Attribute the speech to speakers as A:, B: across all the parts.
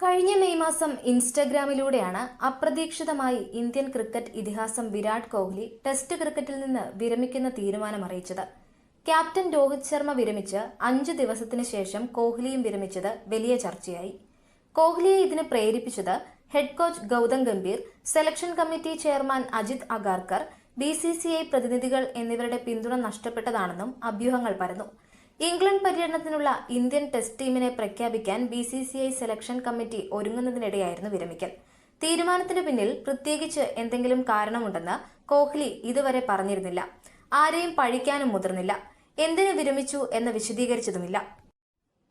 A: കഴിഞ്ഞ മെയ് മാസം ഇൻസ്റ്റഗ്രാമിലൂടെയാണ് അപ്രതീക്ഷിതമായി ഇന്ത്യൻ ക്രിക്കറ്റ് ഇതിഹാസം വിരാട് കോഹ്ലി ടെസ്റ്റ് ക്രിക്കറ്റിൽ നിന്ന് വിരമിക്കുന്ന തീരുമാനം അറിയിച്ചത്. ക്യാപ്റ്റൻ രോഹിത് ശർമ്മ വിരമിച്ച് അഞ്ച് ദിവസത്തിന് ശേഷം കോഹ്ലിയും വിരമിച്ചത് വലിയ ചർച്ചയായി. കോഹ്ലിയെ ഇതിന് പ്രേരിപ്പിച്ചത് head coach Gautam Gambhir selection committee chairman Ajit Agarkar B പ്രതിനിധികൾ എന്നിവരുടെ പിന്തുണ നഷ്ടപ്പെട്ടതാണെന്നും അഭ്യൂഹങ്ങൾ പരന്നു. ഇംഗ്ലണ്ട് പര്യടനത്തിനുള്ള ഇന്ത്യൻ ടെസ്റ്റ് ടീമിനെ പ്രഖ്യാപിക്കാൻ B C C I selection committee ഒരുങ്ങുന്നതിനിടെയായിരുന്നു വിരമിക്കൽ. തീരുമാനത്തിന് പിന്നിൽ പ്രത്യേകിച്ച് എന്തെങ്കിലും കാരണമുണ്ടെന്ന് കോഹ്ലി ഇതുവരെ പറഞ്ഞിരുന്നില്ല. ആരെയും പഴിക്കാനും മുതിർന്നില്ല. എന്തിനു വിരമിച്ചു എന്ന് വിശദീകരിച്ചതുമില്ല.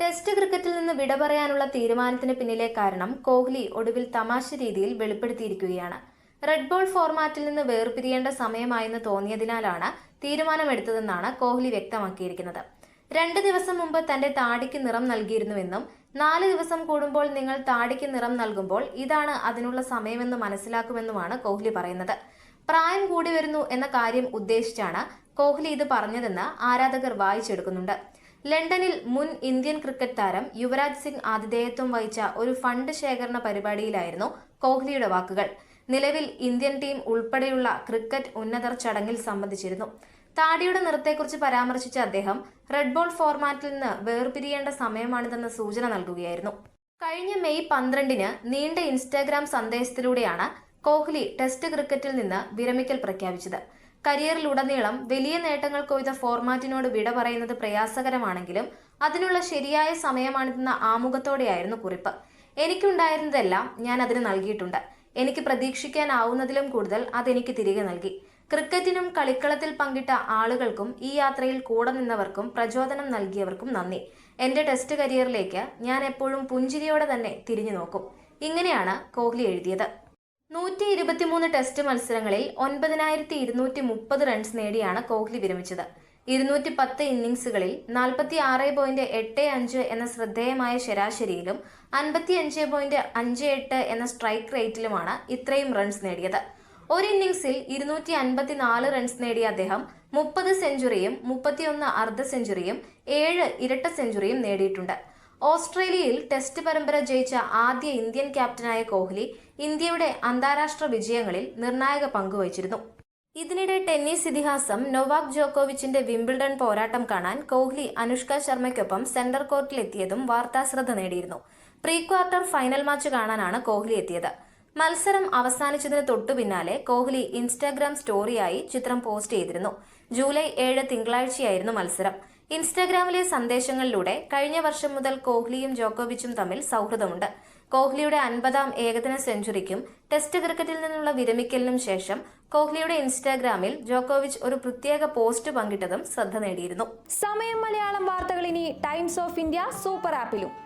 A: ടെസ്റ്റ് ക്രിക്കറ്റിൽ നിന്ന് വിട പറയാനുള്ള തീരുമാനത്തിന് പിന്നിലെ കാരണം കോഹ്ലി ഒടുവിൽ തമാശ രീതിയിൽ വെളിപ്പെടുത്തിയിരിക്കുകയാണ്. റെഡ് ബോൾ ഫോർമാറ്റിൽ നിന്ന് വേർപിരിയേണ്ട സമയമായെന്ന് തോന്നിയതിനാലാണ് തീരുമാനമെടുത്തതെന്നാണ് കോഹ്ലി വ്യക്തമാക്കിയിരിക്കുന്നത്. രണ്ട് ദിവസം മുമ്പ് തന്റെ താടിക്ക് നിറം നൽകിയിരുന്നുവെന്നും നാല് ദിവസം കൂടുമ്പോൾ നിങ്ങൾ താടിക്ക് നിറം നൽകുമ്പോൾ ഇതാണ് അതിനുള്ള സമയമെന്ന് മനസ്സിലാക്കുമെന്നുമാണ് കോഹ്ലി പറയുന്നത്. പ്രായം കൂടി വരുന്നു എന്ന കാര്യം ഉദ്ദേശിച്ചാണ് കോഹ്ലി ഇത് പറഞ്ഞതെന്ന് ആരാധകർ വായിച്ചെടുക്കുന്നുണ്ട്. ലണ്ടനിൽ മുൻ ഇന്ത്യൻ ക്രിക്കറ്റ് താരം യുവരാജ് സിംഗ് ആതിഥേയത്വം വഹിച്ച ഒരു ഫണ്ട് ശേഖരണ പരിപാടിയിലായിരുന്നു കോഹ്ലിയുടെ വാക്കുകൾ. നിലവിൽ ഇന്ത്യൻ ടീം ഉൾപ്പെടെയുള്ള ക്രിക്കറ്റ് ഉന്നതർ ചടങ്ങിൽ സംബന്ധിച്ചിരുന്നു. താടിയുടെ നിറത്തെക്കുറിച്ച് പരാമർശിച്ച അദ്ദേഹം റെഡ് ബോൾ ഫോർമാറ്റിൽ നിന്ന് വേർപിരിയേണ്ട സമയമാണിതെന്ന സൂചന നൽകുകയായിരുന്നു. കഴിഞ്ഞ മെയ് പന്ത്രണ്ടിന് നീണ്ട ഇൻസ്റ്റാഗ്രാം സന്ദേശത്തിലൂടെയാണ് കോഹ്ലി ടെസ്റ്റ് ക്രിക്കറ്റിൽ നിന്ന് വിരമിക്കൽ പ്രഖ്യാപിച്ചത്. കരിയറിലുടനീളം വലിയ നേട്ടങ്ങൾ കൊയ്ത ഫോർമാറ്റിനോട് വിട പറയുന്നത് പ്രയാസകരമാണെങ്കിലും അതിനുള്ള ശരിയായ സമയമാണിതെന്ന ആമുഖത്തോടെയായിരുന്നു കുറിപ്പ്. എനിക്കുണ്ടായിരുന്നതെല്ലാം ഞാൻ അതിന് നൽകിയിട്ടുണ്ട്. എനിക്ക് പ്രതീക്ഷിക്കാനാവുന്നതിലും കൂടുതൽ അതെനിക്ക് തിരികെ നൽകി. ക്രിക്കറ്റിനും കളിക്കളത്തിൽ പങ്കിട്ട ആളുകൾക്കും ഈ യാത്രയിൽ കൂടെ നിന്നവർക്കും പ്രചോദനം നൽകിയവർക്കും നന്ദി. എന്റെ ടെസ്റ്റ് കരിയറിലേക്ക് ഞാൻ എപ്പോഴും പുഞ്ചിരിയോടെ തന്നെ തിരിഞ്ഞു നോക്കും. ഇങ്ങനെയാണ് കോഹ്ലി എഴുതിയത്. നൂറ്റി ഇരുപത്തിമൂന്ന് ടെസ്റ്റ് മത്സരങ്ങളിൽ ഒൻപതിനായിരത്തി ഇരുന്നൂറ്റി മുപ്പത് റൺസ് നേടിയാണ് കോഹ്ലി വിരമിച്ചത്. ഇരുന്നൂറ്റി പത്ത് ഇന്നിംഗ്സുകളിൽ നാൽപ്പത്തി ആറ് പോയിന്റ് എട്ട് അഞ്ച് എന്ന ശ്രദ്ധേയമായ ശരാശരിയിലും അൻപത്തി അഞ്ച് പോയിന്റ് അഞ്ച് എട്ട് എന്ന സ്ട്രൈക്ക് റേറ്റിലുമാണ് ഇത്രയും റൺസ് നേടിയത്. ഒരു ഇന്നിംഗ്സിൽ ഇരുന്നൂറ്റി അൻപത്തിനാല് റൺസ് നേടിയ അദ്ദേഹം മുപ്പത് സെഞ്ചുറിയും മുപ്പത്തിയൊന്ന് അർദ്ധ സെഞ്ചുറിയും ഏഴ് ഇരട്ട സെഞ്ചുറിയും നേടിയിട്ടുണ്ട്. ഓസ്ട്രേലിയയിൽ ടെസ്റ്റ് പരമ്പര ജയിച്ച ആദ്യ ഇന്ത്യൻ ക്യാപ്റ്റനായ കോഹ്ലി ഇന്ത്യയുടെ അന്താരാഷ്ട്ര വിജയങ്ങളിൽ നിർണായക പങ്കുവച്ചിരുന്നു ഇതിനിടെ ടെന്നീസ് ഇതിഹാസം നൊവാക് ജോക്കോവിച്ചിന്റെ വിംബിൾഡൺ പോരാട്ടം കാണാൻ കോഹ്ലി അനുഷ്ക ശർമ്മയ്ക്കൊപ്പം സെന്റർ കോർട്ടിലെത്തിയതും വാർത്താശ്രദ്ധ നേടിയിരുന്നു. പ്രീ ക്വാർട്ടർ ഫൈനൽ മാച്ച് കാണാനാണ് കോഹ്ലി എത്തിയത്. മത്സരം അവസാനിച്ചതിന് തൊട്ടു പിന്നാലെ കോഹ്ലി ഇൻസ്റ്റാഗ്രാം സ്റ്റോറിയായി ചിത്രം പോസ്റ്റ് ചെയ്തിരുന്നു. ജൂലൈ ഏഴ് തിങ്കളാഴ്ചയായിരുന്നു മത്സരം. ഇൻസ്റ്റാഗ്രാമിലെ സന്ദേശങ്ങളിലൂടെ കഴിഞ്ഞ വർഷം മുതൽ കോഹ്ലിയും ജോക്കോവിച്ചും തമ്മിൽ സൗഹൃദമുണ്ട്. കോഹ്ലിയുടെ അൻപതാം ഏകദിന സെഞ്ചുറിക്കും ടെസ്റ്റ് ക്രിക്കറ്റിൽ നിന്നുള്ള വിരമിക്കലിനും ശേഷം കോഹ്ലിയുടെ ഇൻസ്റ്റാഗ്രാമിൽ ജോക്കോവിച്ച് ഒരു പ്രത്യേക പോസ്റ്റ് പങ്കിട്ടതും ശ്രദ്ധ നേടിയിരുന്നു.
B: സമയം മലയാളം വാർത്തകൾ ഇനി ടൈംസ് ഓഫ് ഇന്ത്യ സൂപ്പർ ആപ്പിലും.